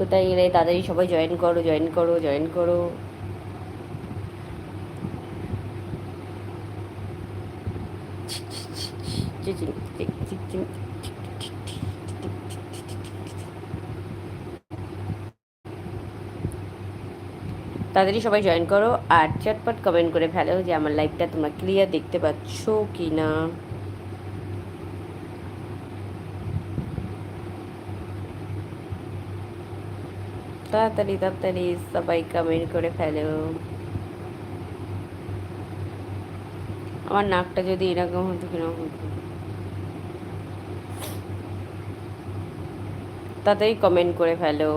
কোথায় গেলে তাড়াতাড়ি সবাই জয়েন করো জয়েন করো জয়েন করো। তাড়াতাড়ি সবাই জয়েন করো আর চটপট কমেন্ট করে ফেলো যে আমার লাইভটা তোমরা ক্লিয়ার দেখতে পাচ্ছ কি না তাড়াতাড়ি তাড়াতাড়ি সবাই কমেন্ট করে ফেলো। আমার নাকটা যদি এরকম হতো, কীরকম হতো? তাড়াতাড়ি কমেন্ট করে ফেলো।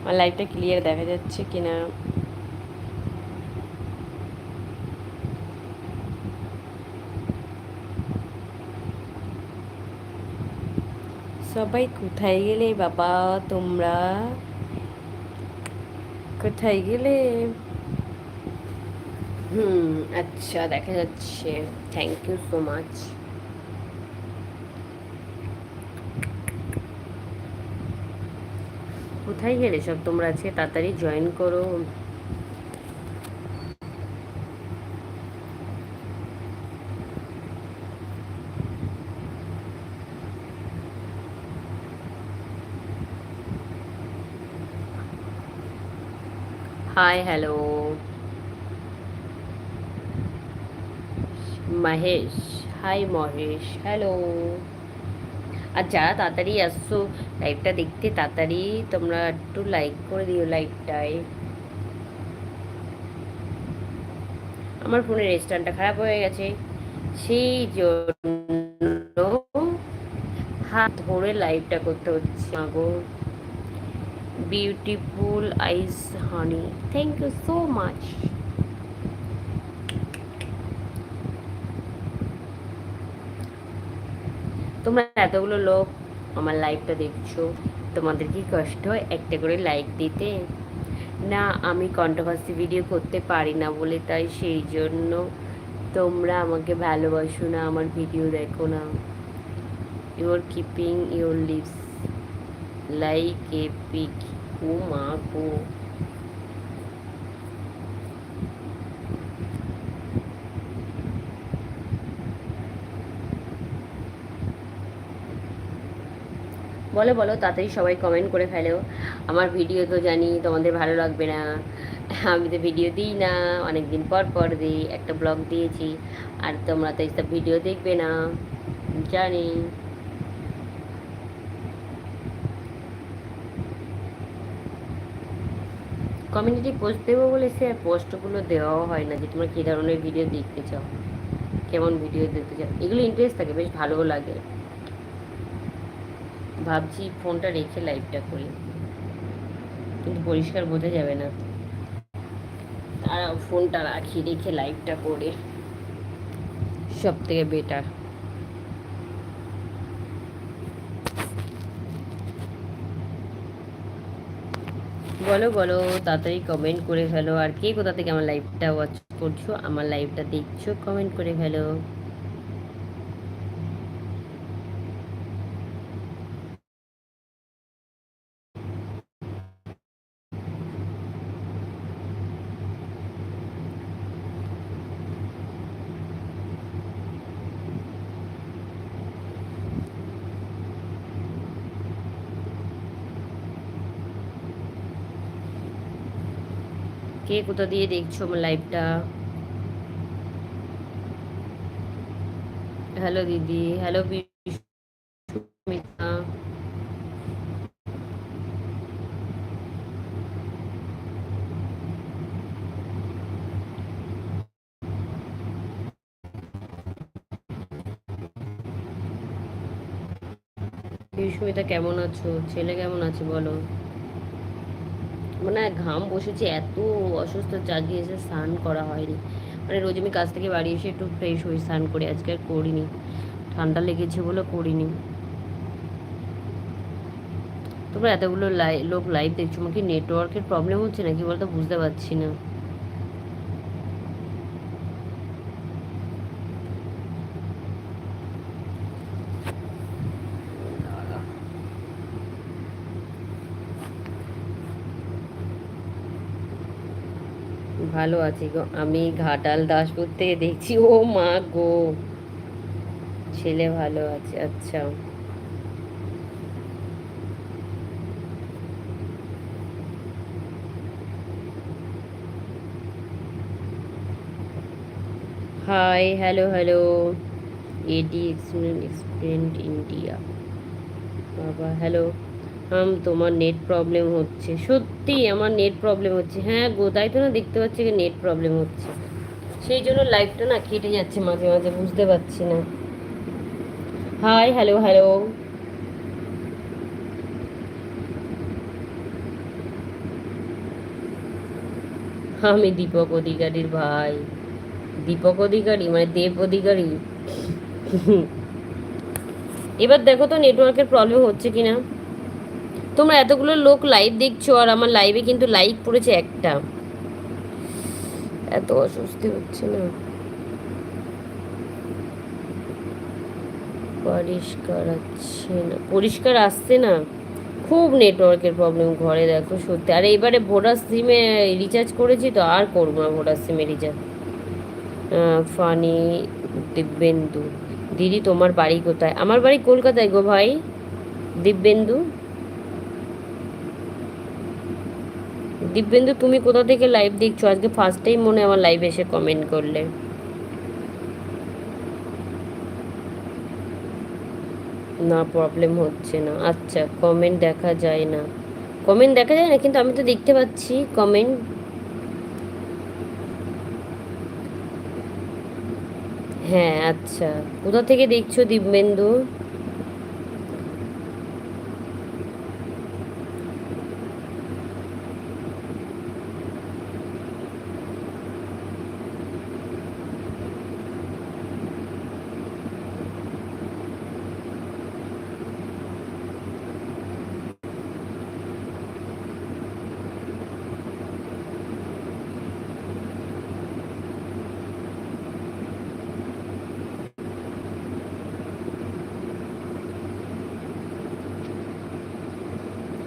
আমার লাইভটা ক্লিয়ার দেখা যাচ্ছে কিনা? সবাই কোথায় গেলে? বাবা, তোমরা? কোথায় গেলে? হুম আচ্ছা দেখা যাচ্ছে। থ্যাংক ইউ সো মাচ কোথায় গেলে সব তোমরা? আজকে তাড়াতাড়ি জয়েন করো। Hi hello Mahesh hi Mahesh hello আর যারা তাড়াতাড়ি আসছো লাইভটা দেখতে তাড়াতাড়ি তোমরা একটু লাইক করে দিও লাইভটায় আমার ফোনের রেস্টুরেন্টটা খারাপ হয়ে গেছে। সেই জন্য হাত ধরে লাইভটা করতে হচ্ছে আগো beautiful eyes honey thank you so much তোমরা এতগুলো লোক আমার লাইভটা দেখছ, তোমাদের কি কষ্ট হয়? একটা করে লাইক দিতে। না, আমি কন্ট্রোভার্সি ভিডিও করতে পারি না বলে, তাই সেই জন্য তোমরা আমাকে ভালোবাসো না, আমার ভিডিও দেখো না। ইউর কিপিং ইউর লিপস ও মা গো বলো বলো, তাড়াতাড়ি সবাই কমেন্ট করে ফেলো। আমার ভিডিও তো জানি, তোমাদের ভালো লাগবে না। আমি তো ভিডিও দিই না। অনেক দিন পর পর দিই, একটা ব্লগ দিয়েছি। আর তোমরা তো এইসব ভিডিও দেখবে না। জানি। কমিউনিটি পোস্ট দেবো বলে সে পোস্টগুলো দেওয়াও হয় না যে তোমরা কী ধরনের ভিডিও দেখতে চাও? কেমন ভিডিও দেখতে চাও? এগুলো ইন্টারেস্ট থাকে, বেশ ভালোও লাগে। ভাবছি ফোনটা রেখে লাইভটা করি। কিন্তু পরিষ্কার বোঝা যাবে না। ফোনটা রাখি, রেখে লাইভটা করে। সব থেকে বেটার বলো বলো, তাড়াতাড়ি কমেন্ট করে ফেলো। আর কে কোথা থেকে আমার লাইভটা ওয়াচ করছ? আমার লাইভটা দেখছ কমেন্ট করে ফেলো। কে কোথা দিয়ে দেখছ আমার লাইভটা হ্যালো দিদি। হ্যালো বিস্মিতা, কেমন আছো? ছেলে কেমন আছে বলো? মানে ঘাম বসেছে, এত অসুস্থ জাগিয়ে এসে স্নান করা হয়নি। মানে রোজ আমি কাজ থেকে বাড়ি এসে একটু ফ্রেশ হয়ে স্নান করি, আজকে আর করিনি। ঠান্ডা লেগেছে বলে করিনি। তোমরা এতগুলো লাই, লোক লাইভ দেখছ আমাকে নেটওয়ার্কের প্রবলেম হচ্ছে নাকি বলতো বুঝতে পারছি না। ভালো আছি গো। আমি ঘাটাল দাসপুর থেকে দেখছি। ও মা গো। ছেলে ভালো আছে আচ্ছা। হাই হ্যালো হ্যালো এডি এক্সপিরিয়েন্ট ইন্ডিয়া বাবা হ্যালো আম, তোমার নেট প্রবলেম হচ্ছে। সত্যি আমার নেট প্রবলেম হচ্ছে। হ্যাঁ গো, তাই তো না, দেখতে পাচ্ছি যে নেট প্রবলেম হচ্ছে। সেই জন্য লাইফটা না কেটে যাচ্ছে মাঝে মাঝে, বুঝতে পারছি না। হাই হ্যালো হ্যালো আমি দীপক অধিকারীর ভাই। দীপক অধিকারী মানে দেব অধিকারী। এবার দেখো তো নেটওয়ার্কের প্রবলেম হচ্ছে কিনা। তোমরা এতগুলো লোক লাইভ দেখছ আর আমার লাইভে কিন্তু লাইক পড়েছে একটা। এত অস্বস্তি হচ্ছে না? পরিষ্কার আসছে না। পরিষ্কার আসছে না? খুব নেটওয়ার্কের প্রবলেম ঘরে, দেখো সত্যি। আর এবারে ভোডার সিমে রিচার্জ করেছি তো, আর করব না ভোডার সিমে রিচার্জ ফানি দিব্যেন্দু। দিদি, তোমার বাড়ি কোথায়? আমার বাড়ি কলকাতায় গো ভাই। দিব্যেন্দু? দিব্যেন্দু তুমি কোথা থেকে লাইভ দেখছ? আজকে ফার্স্ট টাইম মনে আমার লাইভ এসে কমেন্ট করলে। না প্রবলেম হচ্ছে না। আচ্ছা কমেন্ট দেখা যায় না। কমেন্ট দেখা যায় না, কিন্তু আমি তো দেখতে পাচ্ছি। কমেন্ট হ্যাঁ আচ্ছা। কোথা থেকে দেখছ দিব্যেন্দু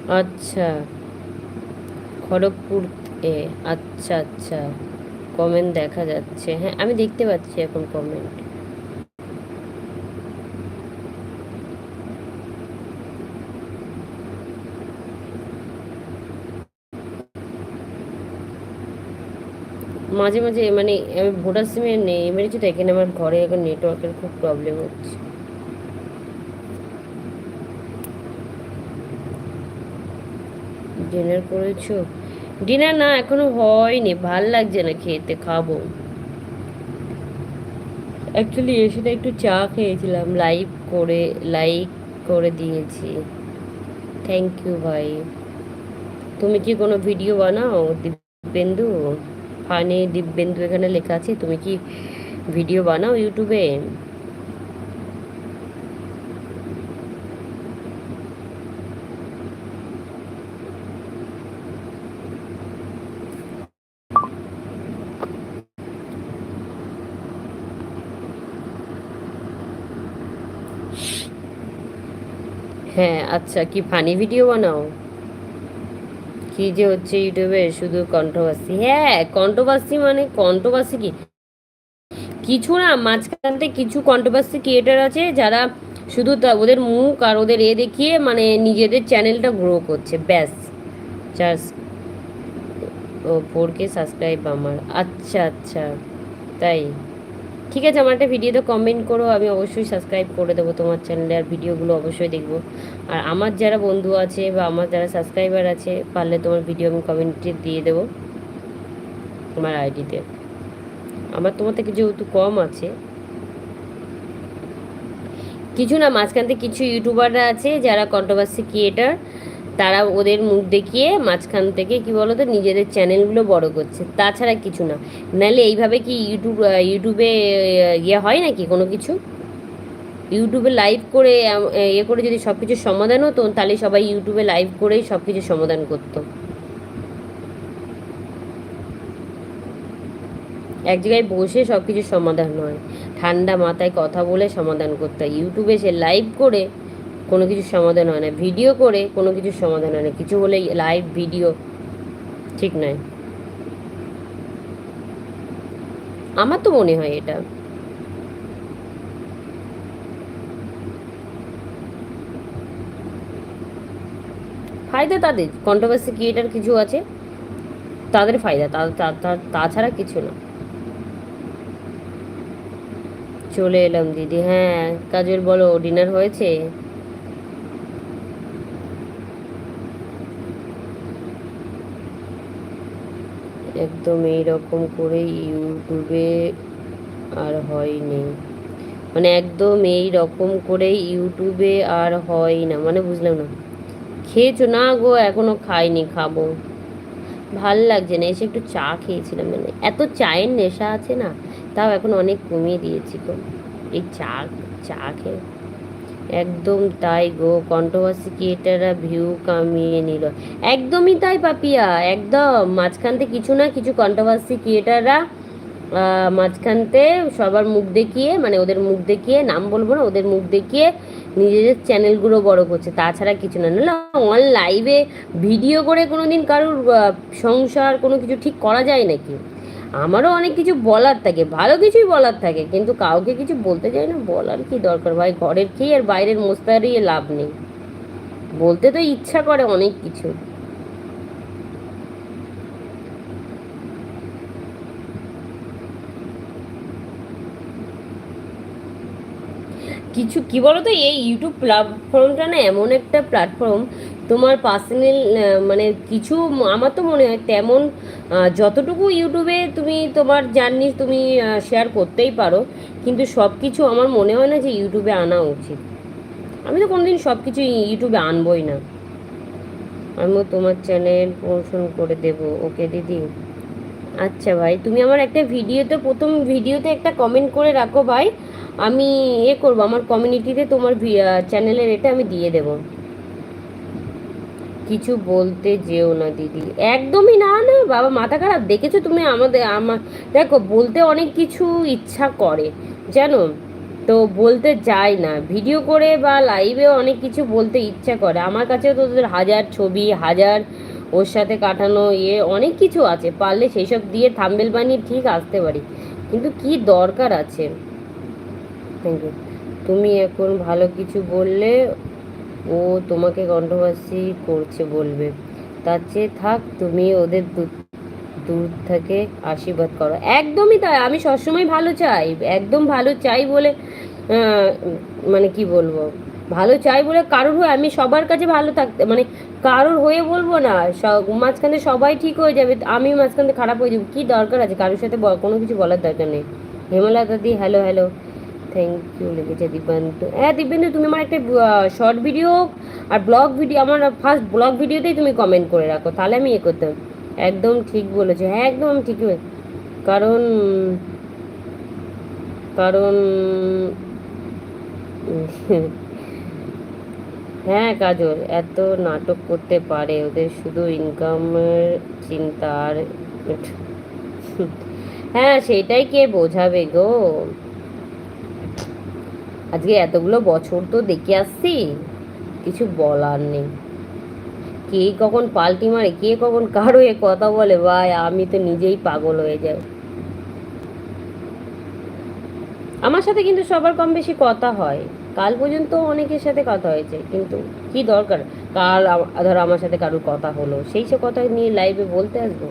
আচ্ছা। খড়গপুর এ আচ্ছা আচ্ছা। কমেন্ট দেখা যাচ্ছে। হ্যাঁ আমি দেখতে পাচ্ছি এখন কমেন্ট মাঝে মাঝে মানে আমি ভোটার সিমে নেই। তো এখানে আমার ঘরে এখন নেটওয়ার্কের খুব প্রবলেম হচ্ছে। ডিনার করেছ? ডিনার না, এখনও হয়নি, ভালো লাগছে না খেতে, খাব। অ্যাকচুয়ালি এসে একটু চা খেয়েছিলাম লাইভ করে, লাইক করে দিয়েছি। থ্যাংক ইউ ভাই। তুমি কি কোনো ভিডিও বানাও, দিব্যেন্দু? ফানি দিব্যেন্দু এখানে লেখা আছে, তুমি কি ভিডিও বানাও ইউটিউবে? হ্যাঁ আচ্ছা কি ফানি ভিডিও বানাও? কি যে হচ্ছে ইউটিউবে শুধু কন্ট্রোভার্সি হ্যাঁ কন্ট্রোভার্সি মানে কন্ট্রোভার্সি কি? কিছু না, মাঝখান থেকে কিছু কন্ট্রোভার্সি ক্রিয়েটার আছে যারা শুধু ওদের মুখ আর ওদের এ দেখিয়ে মানে নিজেদের চ্যানেলটা গ্রো করছে, ব্যাস। জাস্ট ও ফোর কে সাবস্ক্রাইব আমার। আচ্ছা আচ্ছা তাই। ঠিক আছে, আমার একটা ভিডিওতে কমেন্ট করো, আমি অবশ্যই সাবস্ক্রাইব করে দেবো তোমার চ্যানেলে আর ভিডিওগুলো অবশ্যই দেখব। আর আমার যারা বন্ধু আছে বা আমার যারা সাবস্ক্রাইবার আছে, পারলে তোমার ভিডিও আমি কমেন্টে দিয়ে দেবো আমার আইডিতে আমার তোমার থেকে যেহেতু কম আছে, কিছু না, মাঝখান থেকে কিছু ইউটিউবাররা আছে যারা কন্ট্রোভার্সি ক্রিয়েটার তারা ওদের মুখ দেখিয়ে মাঝখান থেকে কি বলতো, নিজেদের চ্যানেলগুলো বড় করছে। তাছাড়া কিছু না। নাহলে এইভাবে কি ইউটিউব ইউটিউবে ইয়ে হয় নাকি কোনো কিছু? ইউটিউবে লাইভ করে ইয়ে করে যদি সব কিছুর সমাধান হতো, তাহলে সবাই ইউটিউবে লাইভ করেই সব কিছুর সমাধান করতো। এক জায়গায় বসে সব কিছুর সমাধান হয়। ঠান্ডা মাথায় কথা বলে সমাধান করতে হয়। ইউটিউবে সে লাইভ করে কোনো কিছুর সমাধান হয় না। ভিডিও করে কোনো কিছুর সমাধান হয় না। কিছু হলেই লাইভ ভিডিও ঠিক নয়। আমার তো মনে হয় এটা। ফায়দা তাদের। কন্ট্রোভার্সি ক্রিয়েটার কিছু আছে, তাদের ফায়দা। তাছাড়া কিছু না। চলে এলাম দিদি। হ্যাঁ কাজল বলো ডিনার হয়েছে? একদম এইরকম করে ইউটিউবে আর হয়নি। মানে একদম এই রকম করে ইউটিউবে আর হয় না। মানে বুঝলাম না। খেয়েছো? না গো, এখনও খাইনি, খাব। ভালো লাগছে না। এসে একটু চা খেয়েছিলাম। মানে এত চায়ের নেশা আছে না, তাও এখন অনেক কমিয়ে দিয়েছি গো। এই চা চা খেয়ে একদম তাই গো কন্ট্রোভার্সি ক্রিয়েটাররা ভিউ কামিয়ে নিল। একদমই তাই পাপিয়া, একদম। মাঝখানতে কিছু না কিছু কন্ট্রোভার্সি ক্রিয়েটাররা মাঝখানতে সবার মুখ দেখিয়ে মানে ওদের মুখ দেখিয়ে, নাম বলব না, ওদের মুখ দেখিয়ে নিজেদের চ্যানেলগুলো বড় করছে। তাছাড়া কিছু না, নাহলে অন লাইভে ভিডিও করে কোনো দিন কারোর সংসার কোনো কিছু ঠিক করা যায় নাকি? আমারও অনেক কিছু বলার থাকে, ভালো কিছুই বলার থাকে, কিন্তু কাউকে কিছু বলতে চাই না, বলার কি দরকার? ভাই, ঘরের খেয়ে আর বাইরের মোস্তারিয়ে লাভ নেই। বলতে তো ইচ্ছা করে অনেক কিছু। কিছু, কি বলো তো এই ইউটিউব প্ল্যাটফর্মটা না এমন একটা প্ল্যাটফর্ম তোমার পার্সোনাল মানে কিছু আমার তো মনে হয় তেমন যতটুকু ইউটিউবে তুমি তোমার জার্নি তুমি শেয়ার করতেই পারো, কিন্তু সব কিছু আমার মনে হয় না যে ইউটিউবে আনা উচিত। আমি তো কোনোদিন সব কিছু ইউটিউবে আনবই না। আমিও তোমার চ্যানেল প্রমোশন করে দেব, ওকে দিদি? আচ্ছা ভাই, তুমি আমার একটা ভিডিওতে, প্রথম ভিডিওতে একটা কমেন্ট করে রাখো ভাই। আমি এ করব, আমার কমিউনিটিতে তোমার চ্যানেলের এটা আমি দিয়ে দেব। কিছু বলতে যেও না, দিদি। একদমই না না, বাবা, মাথা খারাপ। দেখেছ তুমি আমাদের, আমার, দেখো, বলতে অনেক কিছু ইচ্ছা করে, জানো? তো বলতে যায় না। ভিডিও করে বা লাইভেও অনেক কিছু বলতে ইচ্ছা করে। আমার কাছেও তো তোদের হাজার ছবি, হাজার ওর সাথে কাটানো ইয়ে অনেক কিছু আছে। পারলে সেই সব দিয়ে থাম্বেল বানিয়ে ঠিক আসতে পারি। কিন্তু কি দরকার আছে? থ্যাংক ইউ তুমি এখন ভালো কিছু বললে ও তোমাকে কন্ট্রোভার্সি করছে বলবে। তার চেয়ে থাক, তুমি ওদের দূর থেকে আশীর্বাদ করো। একদমই তাই, আমি সবসময় ভালো চাই, একদম ভালো চাই বলে মানে কি বলব? ভালো চাই বলে কারোর হয়ে, আমি সবার কাছে ভালো থাকতে মানে কারোর হয়ে বলব না মাঝখানে সবাই ঠিক হয়ে যাবে, আমি মাঝখানে খারাপ হয়ে যাব, কী দরকার আছে? কারোর সাথে কোনো কিছু বলার দরকার নেই। হেমলা দাদি হ্যালো হ্যালো থ্যাংক ইউ লিখেছে দিব্যান্তু হ্যাঁ দিব্যান্তু তুমি আমার একটা শর্ট ভিডিও আর ব্লগ ভিডিও আমার ফার্স্ট ব্লগ ভিডিওতেই তুমি কমেন্ট করে রাখো, তাহলে আমি এ করতাম। একদম ঠিক বলেছ হ্যাঁ একদম ঠিক কারণ কারণ হ্যাঁ কাজল, এত নাটক করতে পারে, ওদের শুধু ইনকামের চিন্তা আর হ্যাঁ সেটাই কে বোঝাবে গো? আজকে এতগুলো বছর তো দেখে আসছি, কিছু বলার নেই। কে কখন পাল্টি মারে, কে কখন কারও এ কথা বলে, ভাই, আমি তো নিজেই পাগল হয়ে যাই। আমার সাথে কিন্তু সবার কম বেশি কথা হয়। কাল পর্যন্ত অনেকের সাথে কথা হয়েছে, কিন্তু কি দরকার? কাল ধর আমার সাথে কারোর কথা হলো, সেই সব কথা নিয়ে লাইভে বলতে আসব?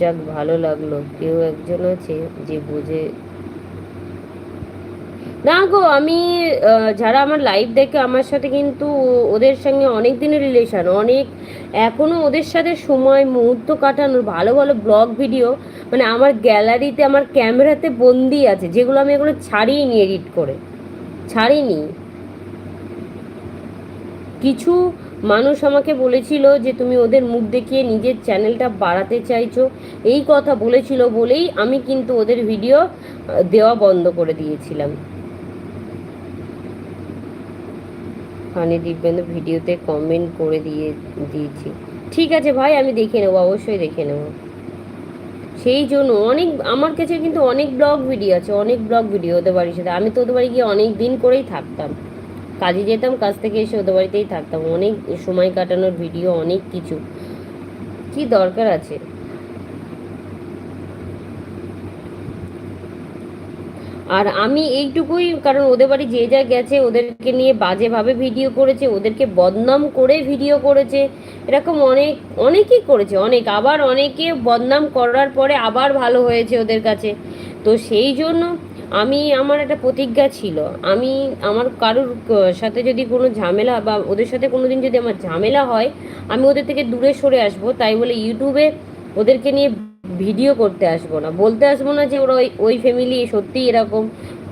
যাক, ভালো লাগল। কেউ একজন আছে যে বুঝে না গো, আমি যারা আমার লাইভ দেখে আমার সাথে কিন্তু ওদের সঙ্গে অনেক দিনের রিলেশন অনেক এখনও ওদের সাথে সময়, মুহূর্ত কাটানোর ভালো ভালো ব্লগ ভিডিও মানে আমার গ্যালারিতে আমার ক্যামেরাতে বন্দি আছে, যেগুলো আমি এগুলো ছাড়িয়ে নি এডিট করে ছাড়িনি কিছু মানুষ আমাকে বলেছিল যে, তুমি ওদের মুখ দেখিয়ে নিজের চ্যানেলটা বাড়াতে চাইছো। এই কথা বলেছিল বলেই আমি কিন্তু ওদের ভিডিও দেওয়া বন্ধ করে দিয়েছিলাম। ফানি দিব্যেন্দু ভিডিওতে কমেন্ট করে দিয়ে, দিয়েছি। ঠিক আছে ভাই, আমি দেখে নেব, অবশ্যই দেখে নেব। সেই জন্য অনেক, আমার কাছে কিন্তু অনেক ব্লগ ভিডিও আছে, অনেক ব্লগ ভিডিও ওদের বাড়ির সাথে। আমি তো ওদের বাড়ি গিয়ে অনেক দিন করেই থাকতাম। কাজে যেতাম, কাজ থেকে এসে ওদের বাড়িতেই থাকতাম। অনেক সময় কাটানোর ভিডিও অনেক কিছু। কি দরকার আছে? আর আমি এইটুকুই, কারণ ওদের বাড়ি যে যা গেছে, ওদেরকে নিয়ে বাজেভাবে ভিডিও করেছে, ওদেরকে বদনাম করে ভিডিও করেছে। এরকম অনেক, অনেকেই করেছে, অনেক। আবার অনেকে বদনাম করার পরে আবার ভালো হয়েছে ওদের কাছে। তো সেই জন্য আমি, আমার একটা প্রতিজ্ঞা ছিল। আমি, আমার কারোর সাথে যদি কোনো ঝামেলা বা ওদের সাথে কোনো দিন যদি আমার ঝামেলা হয়, আমি ওদের থেকে দূরে সরে আসব। তাই বলে ইউটিউবে ওদেরকে নিয়ে ভিডিও করতে আসব না। বলতে আসব না যে ওরা ওই ওই ফ্যামিলি সত্যি এরকম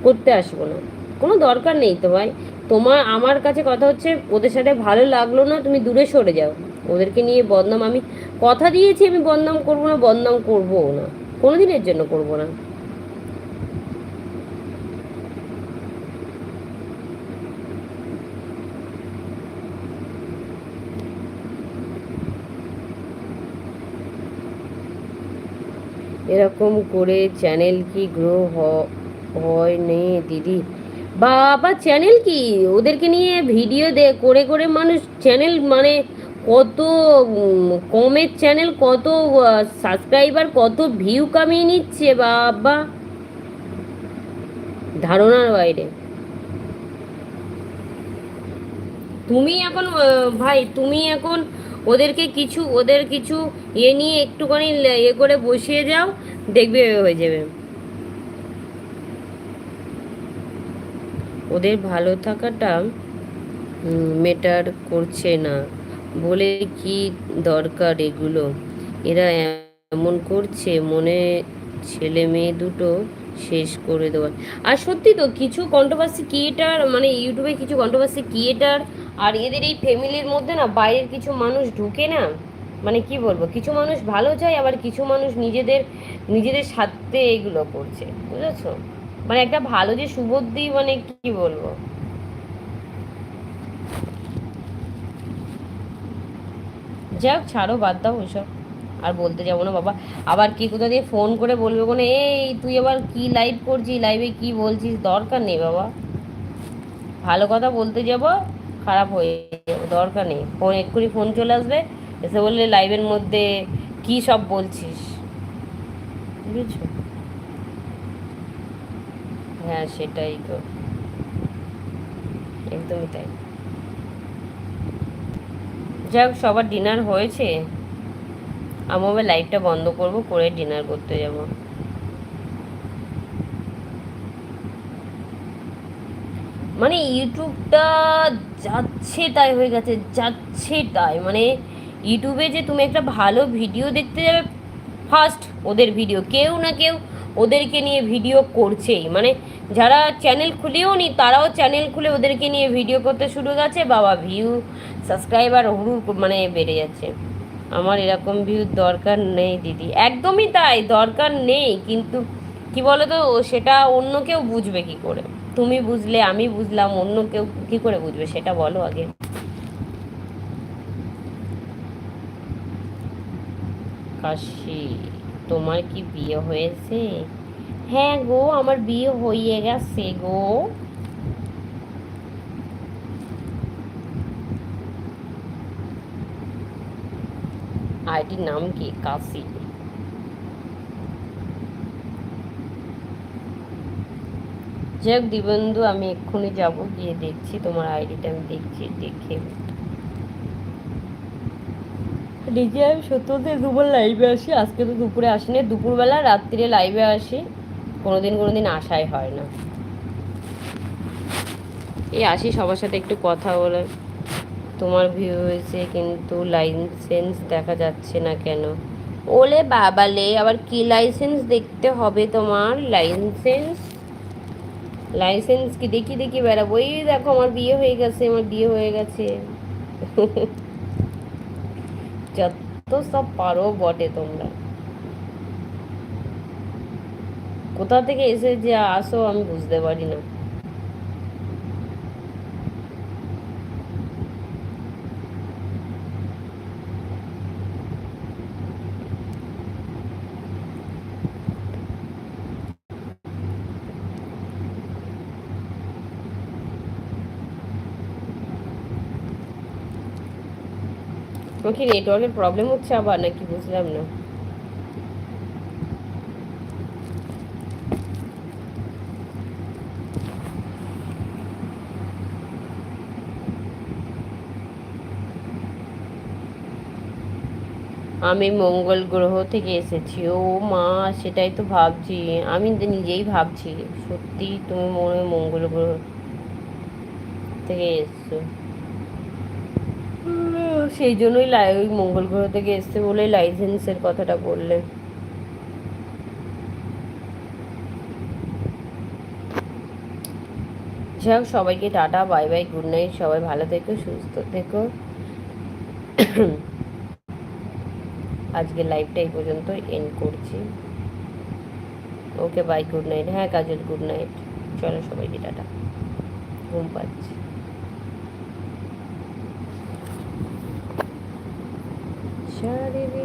করতে আসব না। কোনো দরকার নেই তো ভাই। তোমার, আমার কাছে কথা হচ্ছে, ওদের সাথে ভালো লাগল না, তুমি দূরে সরে যাও। ওদেরকে নিয়ে বদনাম আমি, কথা দিয়েছি আমি বদনাম করব না, বদনাম করব না। কোনো দিনের জন্য করব না। এরকম করে চ্যানেল কি গ্রো হয় নে দিদি? বাবা চ্যানেল কি? ওদেরকে নিয়ে ভিডিও দে, করে করে মানুষ চ্যানেল মানে কত কমের চ্যানেল কত সাবস্ক্রাইবার কত ভিউ কামিয়ে নিচ্ছে বাবা। ধারণার বাইরে। তুমি এখন ভাই, তুমি এখন ওদেরকে কিছু, ওদের কিছু ইয়ে নিয়ে একটুখানি ইয়ে করে বসিয়ে যাও, দেখবে হয়ে যাবে। ওদের ভালো থাকাটা মেটার করছে না। বলে কি দরকার এগুলো? এরা এমন করছে, মনে ছেলে মেয়ে দুটো শেষ করে দেওয়ার। আর সত্যি তো কিছু কন্ট্রোভার্সি ক্রিয়েটার মানে ইউটিউবে কিছু কন্ট্রোভার্সি ক্রিয়েটার আর এদের এই ফ্যামিলির মধ্যে না বাইরের কিছু মানুষ ঢুকে না। মানে কি বলব, কিছু মানুষ ভালো চায়, আবার কিছু মানুষ নিজেদের নিজেদের স্বার্থে এগুলো করছে, বুঝেছ? মানে একটা ভালো যে সুবুদ্ধি মানে কি বলব? যাক, ছাড়ো, বাদ দাও ওইসব আর বলতে যাব না, বাবা। আবার কি কোথা দিয়ে ফোন করে বলবে কোনো এই, তুই আবার কি লাইভ করছিস? লাইভে কি বলছিস? দরকার নেই, বাবা। ভালো কথা বলতে যাব, খারাপ হয়ে যাবে, দরকার নেই। ফোন এক্ষুনি ফোন চলে আসবে, এসে বললে লাইভের মধ্যে কি সব বলছিস? বুঝেছ? হ্যাঁ সেটাই তো। একদমই তাই। যাই হোক সবার ডিনার হয়েছে। আমি আমার লাইটটা বন্ধ করব, করে ডিনার করতে যাব। মানে ইউটিউবটা যাচ্ছে তাই হয়ে গেছে, যাচ্ছে তাই। মানে ইউটিউবে যে তুমি একটা ভালো ভিডিও দেখতে যাবে ফার্স্ট ওদের ভিডিও কেউ না কেউ ওদেরকে নিয়ে ভিডিও করছেই। মানে যারা চ্যানেল খুলেও নি, তারাও চ্যানেল খুলে ওদেরকে নিয়ে ভিডিও করতে শুরু গেছে বাবা ভিউ সাবস্ক্রাইবার হুড়ু মানে বেড়ে যাচ্ছে। আমার এরকম ভিউর দরকার নেই, দিদি। একদমই তাই, দরকার নেই, কিন্তু কি বলো তো সেটা অন্য কেউ বুঝবে কি করে? তুমি বুঝলে, আমি বুঝলাম, অন্য কেউ কি করে বুঝবে, সেটা বলো আগে। কাশি, তোমার কি বিয়ে হয়েছে? হ্যাঁ গো, আমার বিয়ে হয়ে গেছে গো। আইডির নাম কি? কাশি যাই হোক দিবন্ধু আমি এক্ষুনি যাব। গিয়ে দেখছি তোমার আইডিটা, আমি দেখছি, দেখে ডিজে, আমি সত্যতে দুপুর লাইভে আসি। আজকে তো দুপুরে আসি আসিনি। দুপুরবেলা, রাত্রিরে লাইভে আসি। কোনোদিন কোনোদিন আসাই হয় না। এই আসি সবার সাথে একটু কথা বলে তোমার ভিউ হয়েছে কিন্তু লাইসেন্স দেখা যাচ্ছে না কেন? ওলে বাবালে, আবার কি লাইসেন্স দেখতে হবে তোমার? লাইসেন্স লাইসেন্স কি? দেখি দেখি বেড়াবো। এই দেখো, আমার বিয়ে হয়ে গেছে, আমার বিয়ে হয়ে গেছে। যত সব পারো বটে তোমরা। কোথা থেকে এসে যে আসো, আমি বুঝতে পারি না। তোর কি নেটওয়ার্কের প্রবলেম হচ্ছে আবার নাকি বুঝলাম না? আমি মঙ্গল গ্রহ থেকে এসেছি। ও মা, সেটাই তো ভাবছি। আমি নিজেই ভাবছি সত্যি তুমি মনে মঙ্গল গ্রহ থেকে এসছো। সেই জন্যই ওই মঙ্গল গ্রহ থেকে এসছে বলে লাইসেন্সের কথাটা বললে যাই সবাইকে tata, bye bye, good night, সবাই ভালো থেকো, সুস্থ থেকো। আজকে লাইভটা এই পর্যন্ত এন্ড করছি। ওকে বাই গুড নাইট হ্যাঁ কাজল গুড নাইট চলো সবাইকে টাটা। ঘুম পাচ্ছি। الجانب